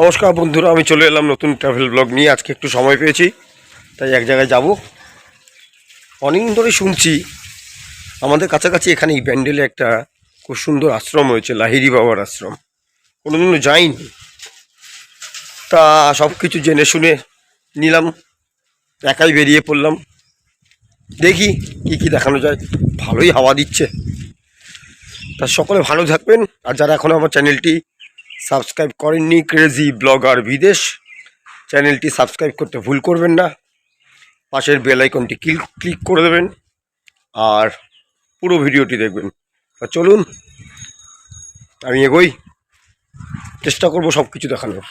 নমস্কার বন্ধুরা, আমি চলে এলাম নতুন ট্রাভেল ব্লগ নিয়ে। আজকে একটু সময় পেয়েছি, তাই এক জায়গায় যাব। অনেকদিন ধরে শুনছি, আমাদের কাছাকাছি এখানে এই ব্যান্ডেলে একটা খুব সুন্দর আশ্রম হয়েছে লাহিরি বাবার আশ্রম। কোনোদিনও যাইনি। তা সব কিছু জেনে শুনে নিলাম, একাই বেরিয়ে পড়লাম। দেখি কি কি দেখানো যায়। ভালোই হাওয়া দিচ্ছে। তা সকলে ভালো থাকবেন। আর যারা এখনও আমার চ্যানেলটি সাবস্ক্রাইব করেননি ক্রেজি ব্লগার বিদেশ। চ্যানেলটি সাবস্ক্রাইব করতে ভুল করবেন না। পাশের বেল আইকনটি ক্লিক করে দেবেন। আর পুরো ভিডিওটি দেখবেন। চলুন, আমি এগোই। চেষ্টা করব সব কিছু দেখানোর।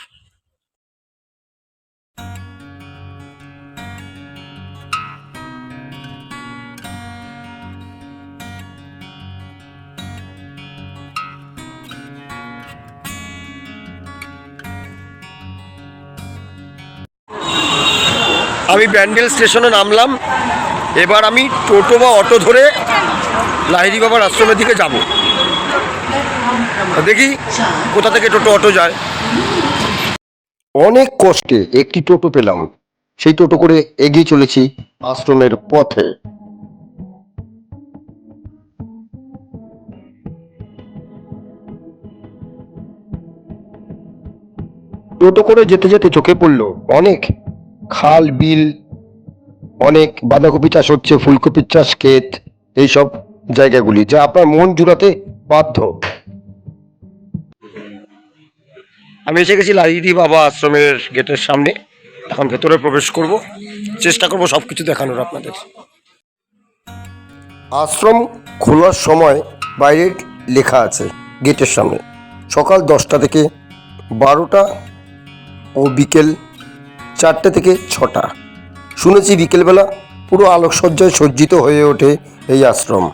আমি ব্যান্ডেল স্টেশনে নামলাম। এবার আমি টোটো বা অটো ধরে লাহিরি বাবার আশ্রমের দিকে যাব। দেখি কোথা থেকে টোটো অটো যায়। অনেক কষ্টে একটি টোটো পেলাম। সেই টোটো করে এগিয়ে চলেছি আশ্রমের পথে। টোটো করে যেতে যেতে চোখে পড়ল অনেক। খাল, বিল, অনেক বাঁধাকপি চাষ হচ্ছে, ফুলকপির চাষ, ক্ষেত, এইসব জায়গাগুলি, যা আপনার মন জুড়াতে বাধ্য। আমি এসে গেছি লাহিদি বাবা আশ্রমের গেটের সামনে। এখন ভেতরে প্রবেশ করব। চেষ্টা করব সব কিছু দেখানোর আপনাদের। আশ্রম খোলার সময় বাইরে লেখা আছে গেটের সামনে। সকাল দশটা থেকে বারোটা ও বিকেল চারটে থেকে ছটা। শুনেছি বিকেলবেলা পুরো আলোকসজ্জায় সজ্জিত হয়ে ওঠে এই আশ্রম।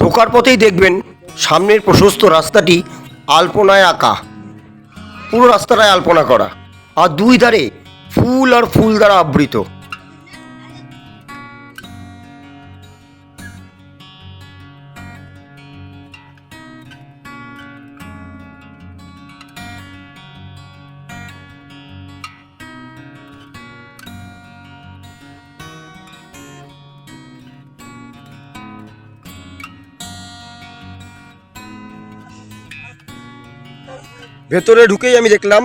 ঢোকার পথেই দেখবেন সামনের প্রশস্ত রাস্তাটি আলপনায় আঁকা। পুরো রাস্তাটায় আলপনা করা। আর দুই ধারে ফুল আর ফুল দ্বারা আবৃত। ভেতরে ঢুকেই আমি দেখলাম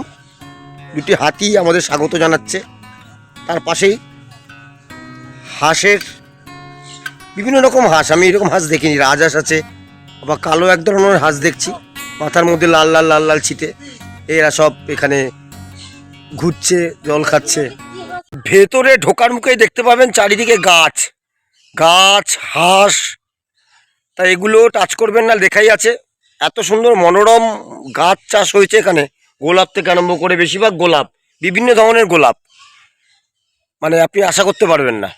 দুটি হাতি আমাদের স্বাগত জানাচ্ছে। তার পাশেই হাঁসের বিভিন্ন রকম হাঁস, আমি এরকম হাঁস দেখিনি রাজহাঁস আছে, আবার কালো এক ধরনের হাঁস দেখছি, মাথার মধ্যে লাল লাল লাল লাল ছিটে, এরা সব এখানে ঘুরছে, জল খাচ্ছে। ভেতরে ঢোকার মুখেই দেখতে পাবেন চারিদিকে গাছ গাছ, হাঁস, তা এগুলো টাচ করবেন না দেখাই আছে। এত সুন্দর মনোরম গাছ চাষ হয়েছে এখানে। গোলাপ থেকে আরম্ভ করে বেশিরভাগ গোলাপ, বিভিন্ন ধরনের গোলাপ। মানে আপনি আশা করতে পারবেন না।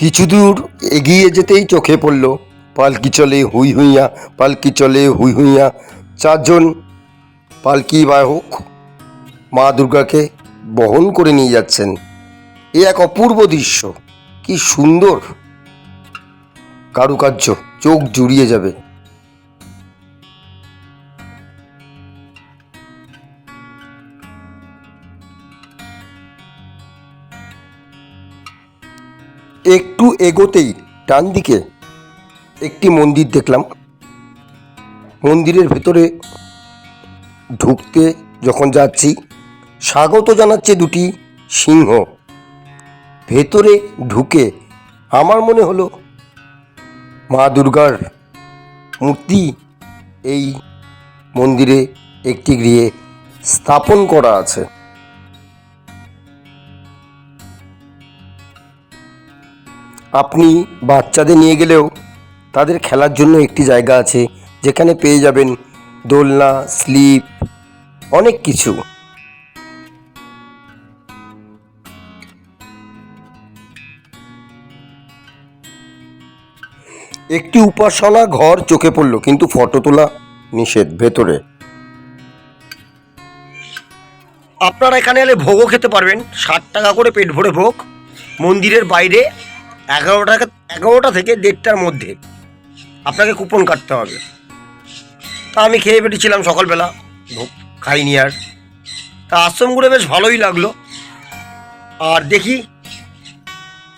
কিছু দূর এগিয়ে যেতেই চোখে পড়ল, পালকি চলে হুই হুইয়া, পালকি চলে হুই হুইয়া, চারজন পালকি বাহক মা দুর্গাকে বহন করে নিয়ে যাচ্ছেন। এ এক অপূর্ব দৃশ্য। কি সুন্দর। কারুকার্য, চোখ জুড়িয়ে যাবে। একটু এগোতেই ডান দিকে একটি মন্দির দেখলাম। মন্দিরের ভেতরে ঢুকতে যখন যাচ্ছি স্বাগত জানাচ্ছে দুটি সিংহ। ভেতরে ঢুকে আমার মনে হলো, মা দুর্গার মূর্তি এই মন্দিরে একটি গৃহে স্থাপন করা আছে। আপনি বাচ্চাদের নিয়ে গেলেও তাদের খেলার জন্য একটি জায়গা আছে, যেখানে পেয়ে যাবেন দোলনা, স্লিপ, অনেক কিছু। একটি উপাসনা ঘর চোখে পড়ল, কিন্তু ফটো তোলা নিষেধ। ভেতরে। আপনারা এখানে এলে ভোগও খেতে পারবেন। ষাট টাকা করে পেট ভরে ভোগ। মন্দিরের বাইরে এগারো টাকা, এগারোটা থেকে দেড়টার মধ্যে আপনাকে কুপন কাটতে হবে। তা আমি খেয়ে বেরিয়েছিলাম সকালবেলা, ভোগ খাইনি আর। তা আশ্রম ঘুরে বেশ ভালোই লাগল। আর দেখি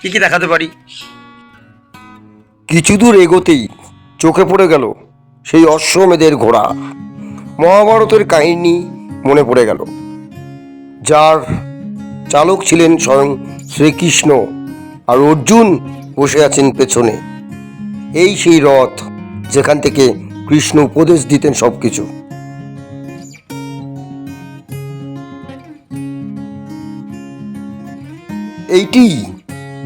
কী কী দেখাতে পারি। কিছু দূর এগোতেই চোখে পড়ে গেল সেই অশ্বমেধের ঘোড়া। মহাভারতের কাহিনী মনে পড়ে গেল। যার চালক ছিলেন স্বয়ং শ্রীকৃষ্ণ আর অর্জুন বসে আছেন পেছনে। এই সেই রথ যেখান থেকে কৃষ্ণ উপদেশ দিতেন সব কিছু এইটি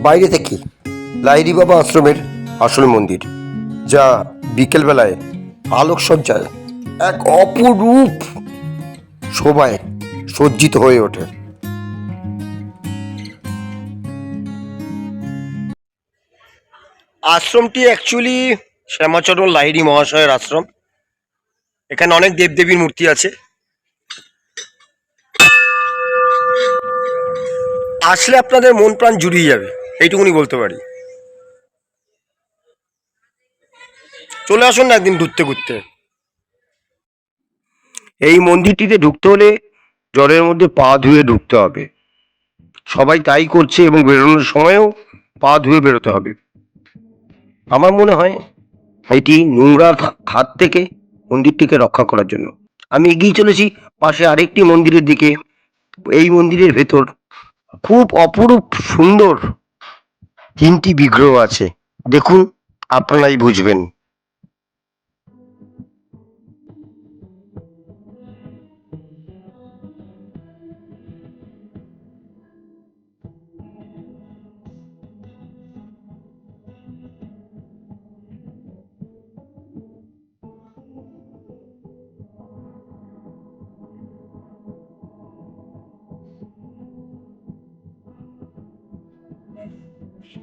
বাইরে থেকে লাইরি বাবা আশ্রমের আসল মন্দির, যা বিকেলবেলায় আলোকসজ্জায় এক অপরূপ শোভায় সজ্জিত হয়ে ওঠে। আশ্রমটি অ্যাকচুয়ালি শ্যামাচরণ লাহিড়ী মহাশয়ের আশ্রম। এখানে অনেক দেবদেবীর মূর্তি আছে। আসলে আপনাদের মন প্রাণ জুড়িয়ে যাবে, এইটুকুনি বলতে পারি। চলে আসুন না একদিন ঘুরতে ঘুরতে। এই মন্দিরটিতে ঢুকতে হলে জলের মধ্যে পা ধুয়ে ঢুকতে হবে। সবাই তাই করছে এবং বেরোনোর সময়ও পা ধুয়ে বেরোতে হবে। আমার মনে হয় এটি নোংরা হাত থেকে মন্দিরটিকে রক্ষা করার জন্য। আমি এগিয়ে চলেছি পাশে আরেকটি মন্দিরের দিকে। এই মন্দিরের ভেতর খুব অপরূপ সুন্দর তিনটি বিগ্রহ আছে। দেখুন, আপনারাই বুঝবেন।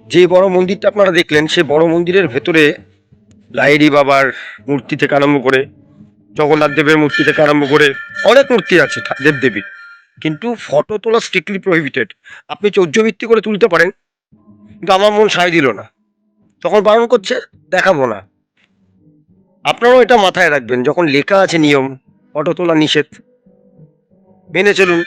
যে বড় মন্দিরটা আপনারা দেখলেন, সে বড় মন্দিরের ভেতরে লাইরি বাবার মূর্তি থেকে আরম্ভ করে, জগন্নাথ দেবের মূর্তি থেকে আরম্ভ করে অনেক মূর্তি আছে দেবদেবীর কিন্তু ফটো তোলা স্ট্রিক্টলি প্রহিবিটেড আপনি চৌর্য ভিত্তি করে তুলতে পারেন, কিন্তু আমার মন সায় দিল না। তখন বারণ করছে, দেখাবো না। আপনারাও এটা মাথায় রাখবেন, যখন লেখা আছে নিয়ম ফটো তোলা নিষেধ, মেনে চলুন।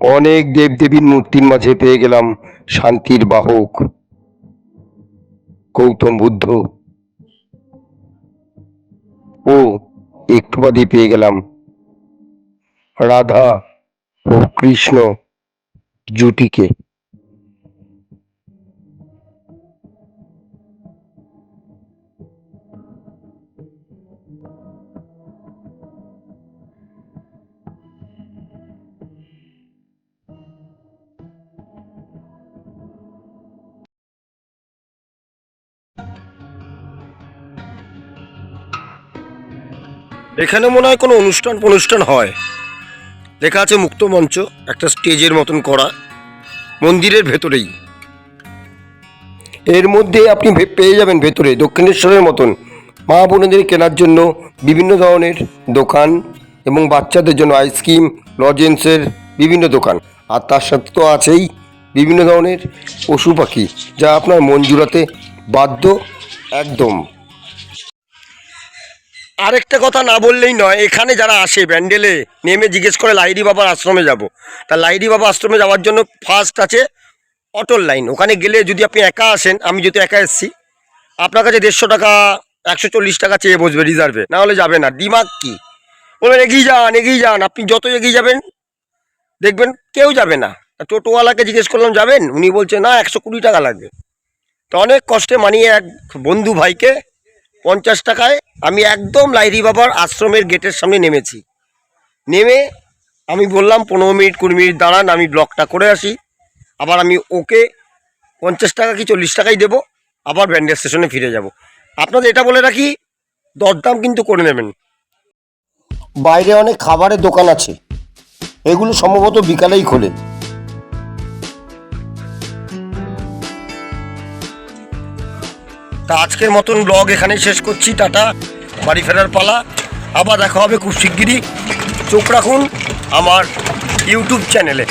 অনেক দেবদেবীর মূর্তির মাঝে পেয়ে গেলাম শান্তির বাহক। গৌতম বুদ্ধ। ও, একটু বাদে পেয়ে গেলাম। রাধা ও কৃষ্ণ জুটিকে। এখানে মনে হয় কোনো অনুষ্ঠান অনুষ্ঠান হয়। লেখা আছে মুক্ত মঞ্চ, একটা স্টেজের মতন করা, মন্দিরের ভেতরেই। এর মধ্যে আপনি পেয়ে যাবেন ভেতরে, দক্ষিণেশ্বরের মতন। মা বোনেদের কেনার জন্য বিভিন্ন ধরনের দোকান এবং বাচ্চাদের জন্য আইসক্রিম, লজেন্সের বিভিন্ন দোকান। আর তার সাথে তো আছেই বিভিন্ন ধরনের পশু পাখি, যা আপনার মন জুড়াতে বাধ্য একদম। আরেকটা কথা না বললেই নয়, এখানে যারা আসে ব্যান্ডেলে, নেমে জিজ্ঞেস করে লাইরি বাবার আশ্রমে যাব। তা লাইরি বাবা আশ্রমে যাওয়ার জন্য ফার্স্ট আছে অটল লাইন। ওখানে গেলে যদি আপনি একা আসেন, আমি যদি একা এসেছি, আপনার কাছে দেড়শো টাকা, একশো চল্লিশ টাকা চেয়ে বসবে রিজার্ভে না হলে যাবে না। দিমাগ কি? বলবেন, এগিয়ে যান এগিয়ে যান। আপনি যত এগিয়ে যাবেন, দেখবেন কেউ যাবে না। টোটোওয়ালাকে জিজ্ঞেস করলাম, যাবেন? উনি বলছে, না, একশো কুড়ি টাকা লাগবে। তো অনেক কষ্টে মানিয়ে এক বন্ধু ভাইকে পঞ্চাশ টাকায় আমি একদম লাইরি বাবার আশ্রমের গেটের সামনে নেমেছি। নেমে আমি বললাম, পনেরো মিনিট, কুড়ি মিনিট দাঁড়ান, আমি ব্লকটা করে আসি। আবার আমি ওকে পঞ্চাশ টাকা কি চল্লিশ টাকাই দেবো, আবার ব্যান্ডেল স্টেশনে ফিরে যাব। আপনাদের এটা বলে রাখি, দরদাম কিন্তু করে নেবেন। বাইরে অনেক খাবারের দোকান আছে। এগুলো সম্ভবত বিকালেই খোলে। তা আজকের মতন ব্লগ এখানেই শেষ করছি, টাটা, বাড়ি ফেরার পালা। আবার দেখা হবে খুব শিগগিরই। চোখ রাখুন আমার ইউটিউব চ্যানেলে